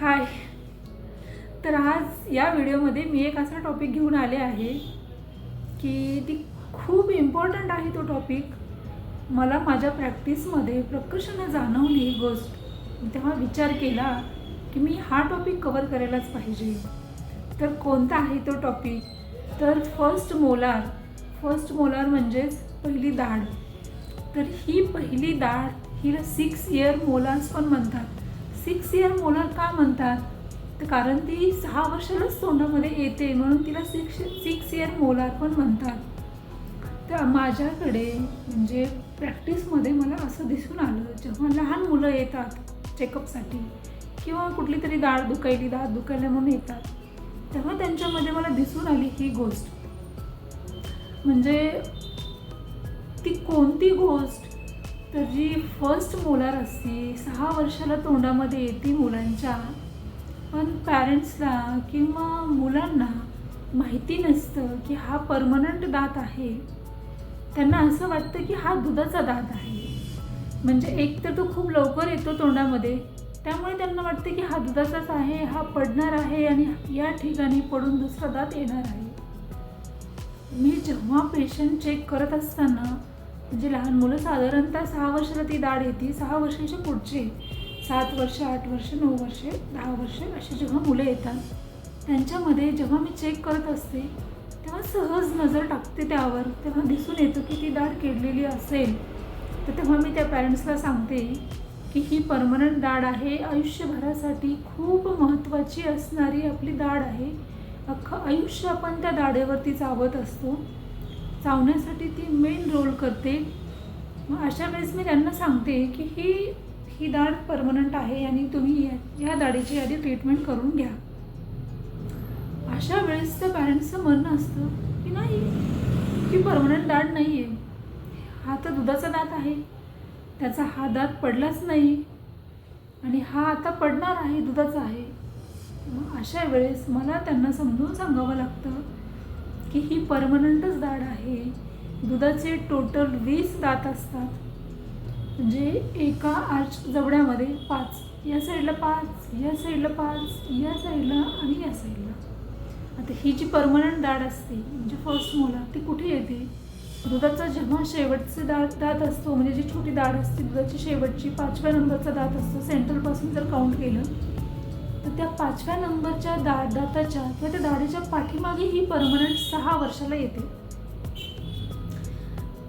हाय. तर आज या व्हिडिओमध्ये मी एक असा टॉपिक घेऊन आले आहे की ती खूप इम्पॉर्टंट आहे तो टॉपिक मला माझ्या प्रॅक्टिसमध्ये प्रकर्षानं जाणवली ही गोष्ट. तेव्हा विचार केला की मी हा टॉपिक कवर करायलाच पाहिजे. तर कोणता आहे तो टॉपिक तर फर्स्ट मोलार फर्स्ट मोलार म्हणजेच पहिली दाढ. तर ही पहिली दाढ हिला सिक्स इयर मोलार्स पण म्हणतात. सिक्स इयर मोलार का म्हणतात? तर कारण ती सहा वर्षातच तोंडामध्ये येते म्हणून तिला सिक्स सिक्स इयर मोलार पण म्हणतात. तर माझ्याकडे म्हणजे प्रॅक्टिसमध्ये मला असं दिसून आलं जेव्हा लहान मुलं येतात चेकअपसाठी किंवा कुठली तरी दाळ दुखायली दात दुखायला म्हणून येतात तेव्हा त्यांच्यामध्ये मला दिसून आली ही गोष्ट. म्हणजे ती कोणती गोष्ट तर जी फर्स्ट मोलार असते सहा वर्षाला तोंडामध्ये येते मुलांच्या. पण पॅरेंट्सला किंवा मुलांना माहिती नसतं की हा परमनंट दात आहे. त्यांना असं वाटतं की हा दुधाचा दात आहे. म्हणजे एक तर तो खूप लवकर येतो तोंडामध्ये. त्यामुळे त्यांना वाटतं की हा दुधाचाच आहे हा पडणार आहे आणि या ठिकाणी पडून दुसरा दात येणार आहे. मी जेव्हा पेशंट चेक करत असताना म्हणजे लहान मुलं साधारणतः सहा वर्षाला ती दाढ येते. सहा वर्षाच्या पुढची. सात वर्ष आठ वर्ष नऊ वर्षे दहा वर्ष अशी जेव्हा मुलं येतात त्यांच्यामध्ये जेव्हा मी चेक करत असते तेव्हा सहज नजर टाकते त्यावर. तेव्हा दिसून येतं की ती दाढ किडलेली असेल. तर तेव्हा मी त्या पॅरेंट्सला सांगते की ही परमनंट दाढ आहे. आयुष्यभरासाठी खूप महत्त्वाची असणारी आपली दाढ आहे. अख्खं आयुष्य आपण त्या दाढेवरती चावत असतो. चावण्यासाठी ती मेन रोल करते. मग अशा वेळेस मी त्यांना सांगते की ही ही दाढ परमनंट आहे आणि तुम्ही या दाढीची आधी ट्रीटमेंट करून घ्या. अशा वेळेस त्या पॅरेंट्सचं म्हणणं असतं की नाही ही परमनंट दाढ नाही आहे हा तर दुधाचा दात आहे. त्याचा हा दात पडलाच नाही. आणि हा आता पडणार आहे दुधाचा आहे. मग अशा वेळेस मला त्यांना समजून सांगावं लागतं की ही परमनंटच दाढ आहे. दुधाचे टोटल वीस दात असतात. म्हणजे एका आर्च जबड्यामध्ये पाच. या साईडला पाच या साईडला पाच या साईडला आणि या साईडला. आता ही जी परमनंट दाढ असते म्हणजे फर्स्ट मुला ती कुठे येते? दुधाचा जेव्हा शेवटचे दात दात असतो म्हणजे जी छोटी दाढ असते दुधाची शेवटची पाचव्या नंबरचा दात असतो सेंट्रलपासून जर काउंट केलं तर त्या पाचव्या नंबरच्या दा दाताच्या किंवा त्या दाढीच्या पाठीमागे ही परमनंट सहा वर्षाला येते.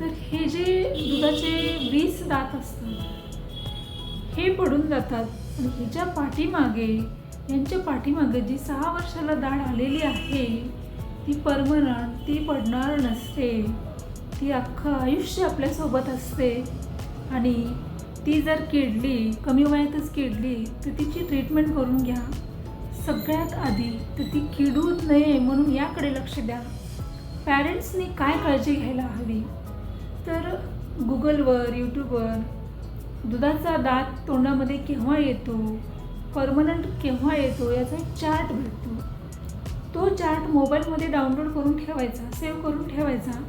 तर हे जे दुधाचे वीस दात असतात हे पडून जातात. आणि हिच्या पाठीमागे यांच्या पाठीमागे जी सहा वर्षाला दाढ आलेली आहे ती परमनंट ती पडणार नसते. ती अख्खं आयुष्य आपल्यासोबत असते. आणि ती जर किडली कमी वयातच किडली तर तिची ट्रीटमेंट करून घ्या. सगळ्यात आधी तर ती किडूच नये म्हणून याकडे लक्ष द्या. पॅरेंट्सनी काय काळजी घ्यायला हवी? तर गुगलवर यूट्यूबवर दुधाचा दात तोंडामध्ये केव्हा येतो? परमनंट केव्हा येतो? याचा एक चार्ट भेटतो. तो चार्ट मोबाईलमध्ये डाउनलोड करून ठेवायचा सेव्ह करून ठेवायचा.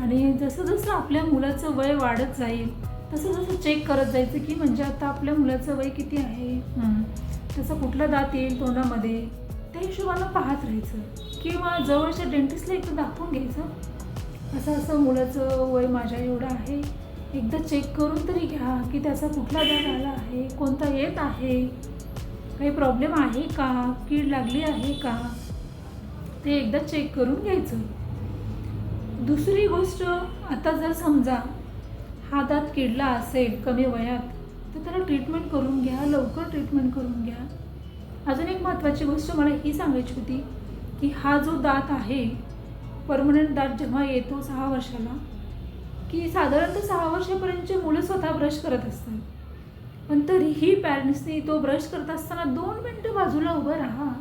आणि जसं जसं आपल्या मुलाचं वय वाढत जाईल तसं जसं चेक करत जायचं की म्हणजे आता आपल्या मुलाचं वय किती आहे? त्याचा कुठला दात येईल तोंडामध्ये? त्या हिशोबानं पाहत राहायचं. किंवा जवळच्या डेंटिस्टला एकदा दाखवून घ्यायचं. असं असं मुलाचं वय माझ्या एवढं आहे. एकदा चेक करून तरी घ्या की त्याचा कुठला दात आला आहे कोणता येत आहे? काही प्रॉब्लेम आहे का? कीड लागली आहे का? ते एकदा चेक करून घ्यायचं. दुसरी गोष्ट आता जर समजा हा दात किडला असेल कमी वयात तर त्याला ट्रीटमेंट करून घ्या लवकर ट्रीटमेंट करून घ्या. अजून एक महत्त्वाची गोष्ट मला ही सांगायची होती की हा जो दात आहे परमनंट दात जेव्हा येतो सहा वर्षाला की साधारणतः सहा वर्षापर्यंतचे मुलं स्वतः ब्रश करत असतात. पण तरीही पॅरेंट्सनी तो ब्रश करत असताना दोन मिनटं बाजूला उभं राहा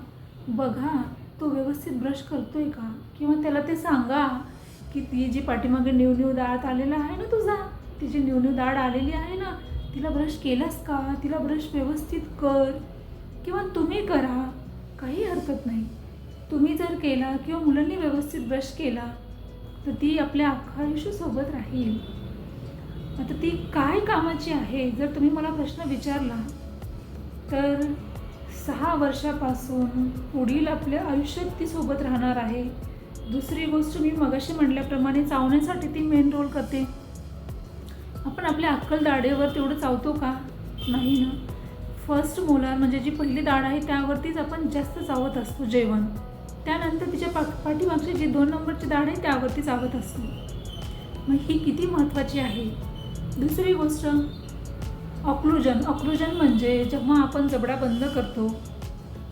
बघा तो व्यवस्थित ब्रश करतोय का? किंवा त्याला ते सांगा की ती जी पाठीमागे न्यू न्यू दात आलेला आहे ना तुझा ती जी न्यू न्यू दाढ आलेली आहे ना तिला ब्रश केलास का? तिला ब्रश व्यवस्थित कर. किंवा तुम्ही करा. काही हरकत नाही. तुम्ही जर केला किंवा मुलांनी व्यवस्थित ब्रश केला तर ती आपल्या अख्खा आयुष्यासोबत राहील. आता ती काय कामाची आहे? जर तुम्ही मला प्रश्न विचारला तर सहा वर्षापासून पुढील आपल्या आयुष्यात ती सोबत राहणार आहे. दुसरी गोष्ट मी मगाशी म्हटल्याप्रमाणे चावण्यासाठी ती मेन रोल करते. पण आपल्या अक्कल दाढेवर तेवढं चावतो का? नाही ना. फर्स्ट मोलार म्हणजे जी पहिली दाढ आहे त्यावरतीच आपण जास्त चावत असतो जेवण. त्यानंतर तिच्या पा पाठीमागची जी दोन नंबरची दाढ आहे त्यावरती चावत असतो. मग ही किती महत्त्वाची आहे? दुसरी गोष्ट ऑक्लुजन ऑक्लुजन म्हणजे जेव्हा आपण जबडा बंद करतो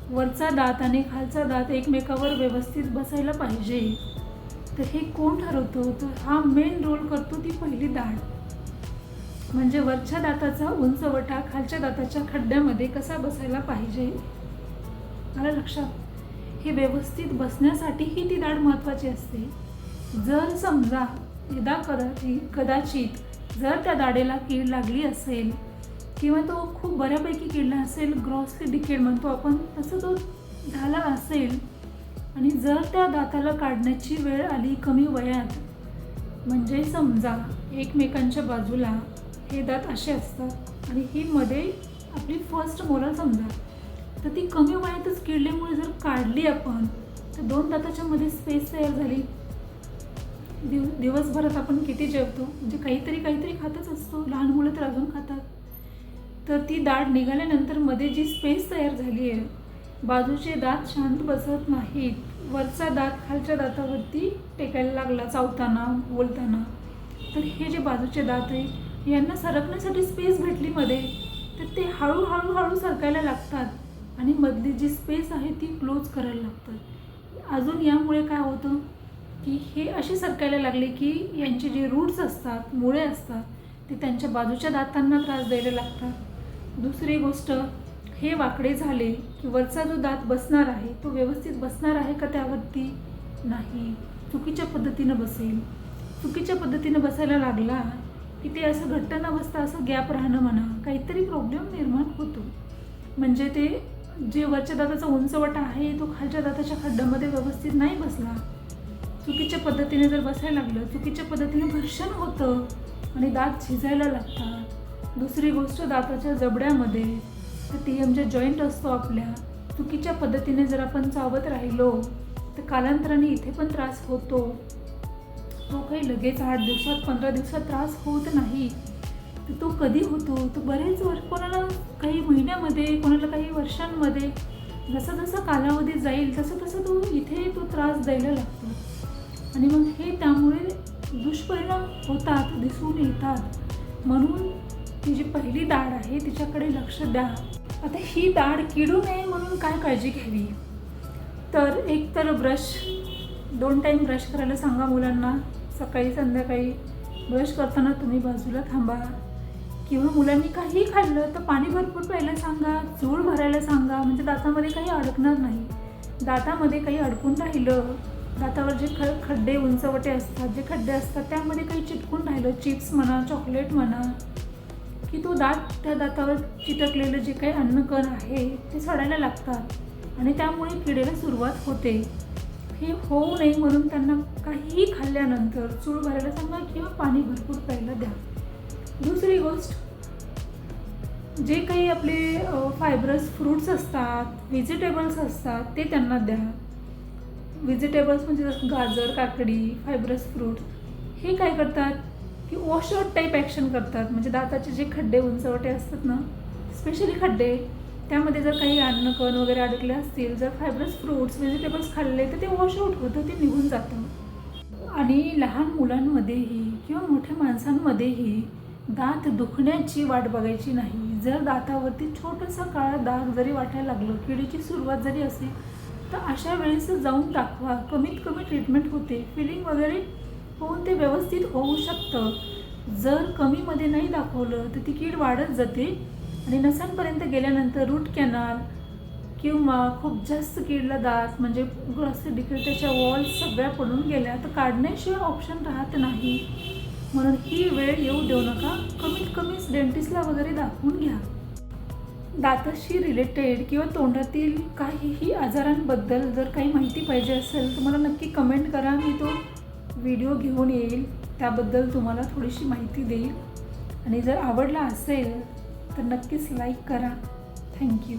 वरचा दात आणि खालचा दात एकमेकावर व्यवस्थित बसायला पाहिजे. तर हे कोण ठरवतो? तर हा मेन रोल करतो ती पहिली दाढ. म्हणजे वरच्या दाताचा उंचवटा खालच्या दाताच्या खड्ड्यामध्ये कसा बसायला पाहिजे? मला लक्षात. हे व्यवस्थित बसण्यासाठीही ती दाढ महत्त्वाची असते. जर समजा यदा कदाचित कदाचित जर त्या दाढेला कीड लागली असेल किंवा तो खूप बऱ्यापैकी किडला असेल ग्रॉसली डिकेड म्हणतो आपण तसं तो झाला असेल आणि जर त्या दाताला काढण्याची वेळ आली कमी वयात म्हणजे समजा एकमेकांच्या बाजूला हे दात असे असतात आणि ही मध्ये आपली फर्स्ट मोलार समजा. तर ती कमी वयातच किडल्यामुळे जर काढली आपण तर दोन दाताच्या मध्ये स्पेस तयार झाली. दिव दिवसभरात आपण किती जेवतो? म्हणजे काहीतरी काहीतरी खातच असतो. लहान मुलं तर अजून खातात. तर ती दाढ निघाल्यानंतरमध्ये जी स्पेस तयार झाली आहे बाजूचे दात शांत बसत नाहीत. वरचा दात खालच्या दातावरती टेकायला लागला चावताना बोलताना. तर हे जे बाजूचे दात आहे यांना सरकण्यासाठी स्पेस भेटली मध्ये तर ते हळूहळू हळू सरकायला लागतात. आणि मधली जी स्पेस आहे ती क्लोज करायला लागतात. अजून यामुळे काय होतं की हे असे सरकायला लागले की यांचे जे रूट्स असतात मुळे असतात ते त्यांच्या बाजूच्या दातांना त्रास द्यायला लागतात. दुसरी गोष्ट हे वाकडे झाले की वरचा जो दात बसणार आहे तो व्यवस्थित बसणार आहे का त्यावरती? नाही. चुकीच्या पद्धतीनं बसेल. चुकीच्या पद्धतीनं बसायला लागला की ते असं घट्ट न बसता असं गॅप राहणं म्हणा काहीतरी प्रॉब्लेम निर्माण होतो. म्हणजे ते जे वरच्या दाताचा उंचवटा आहे तो खालच्या दाताच्या खड्ड्यामध्ये व्यवस्थित नाही बसला. चुकीच्या पद्धतीने जर बसायला लागलं चुकीच्या पद्धतीने घर्षण होतं आणि दात झिजायला लागतात. दुसरी गोष्ट दाताच्या जबड्यामध्ये तर टी एम जे जॉईंट असतो आपल्या. चुकीच्या पद्धतीने जर आपण चावत राहिलो तर कालांतराने इथे पण त्रास होतो. तो काही लगेच आठ दिवसात पंधरा दिवसात त्रास होत नाही. तर तो कधी होतो? तो बरेच वर्ष कोणाला काही महिन्यामध्ये कोणाला काही वर्षांमध्ये जसा जसा कालावधी जाईल तसं तसं तो इथे तो त्रास द्यायला लागतो. आणि मग हे त्यामुळे दुष्परिणाम होतात दिसून येतात. म्हणून ती जी पहिली दाढ आहे तिच्याकडे लक्ष द्या. आता ही दाढ किडू नये म्हणून काय काळजी घ्यावी? तर एक तर ब्रश दोन टाईम ब्रश करायला सांगा मुलांना. सकाळी संध्याकाळी ब्रश करताना तुम्ही बाजूला थांबा. किंवा मुलांनी काही खाल्लं तर पाणी भरपूर प्यायला सांगा चूळ भरायला सांगा. म्हणजे दातामध्ये काही अडकणार नाही. दातामध्ये काही अडकून राहिलं दातावर जे ख खड्डे उंचवटे असतात जे खड्डे असतात त्यामध्ये काही चिटकून राहिलं चिप्स म्हणा चॉकलेट म्हणा की तो दात त्या दातावर चिटकलेलं जे काही अन्नकण आहे ते सडायला लागतात. आणि त्यामुळे किडेला सुरुवात होते. हे होऊ नये म्हणून त्यांना काही ही खाल्ल्यानंतर चूळ भरायला सांगा किंवा पाणी भरपूर प्यायला द्या. दुसरी गोष्ट जे काही आपले फायब्रस फ्रूट्स असतात व्हेजिटेबल्स असतात ते त्यांना द्या. व्हेजिटेबल्स म्हणजे गाजर काकडी फायब्रस फ्रूट हे काय करतात? की वॉशआउट टाईप ॲक्शन करतात. म्हणजे दाताचे जे खड्डे उंचवटे असतात ना स्पेशली खड्डे त्यामध्ये जर काही अन्नकण वगैरे अडकले असतील जर फायब्रस फ्रूट्स व्हेजिटेबल्स खाल्ले तर ते वॉशआउट होतं ते निघून जातं. आणि लहान मुलांमध्येही किंवा मोठ्या माणसांमध्येही दात दुखण्याची वाट बघायची नाही. जर दातावरती छोटंसं काळा दाग जरी वाटायला लागलं किडीची सुरुवात जरी असेल तर अशा वेळेस जाऊन दाखवा. कमीत कमी ट्रीटमेंट होते. फिलिंग वगैरे होऊन ते व्यवस्थित होऊ शकतं. जर कमीमध्ये नाही दाखवलं तर ती कीड वाढत जाते. आणि नसांपर्यंत गेल्यानंतर रूट कॅनाल किंवा खूप जास्त किडला दात म्हणजे ग्रॉसरी डिकेल त्याच्या वॉल्स सगळ्या पडून गेल्या तर काढण्याशिवाय ऑप्शन राहत नाही. म्हणून ही वेळ येऊ देऊ नका. कमीत कमीच डेंटिस्टला वगैरे दाखवून घ्या. दाताशी रिलेटेड किंवा तोंडातील काहीही आजारांबद्दल जर काही माहिती पाहिजे असेल तर मला नक्की कमेंट करा. मी तो व्हिडिओ घेऊन येईल. त्याबद्दल तुम्हाला थोडीशी माहिती देईल. आणि जर आवडला असेल तर नक्कीच लाईक करा. थँक्यू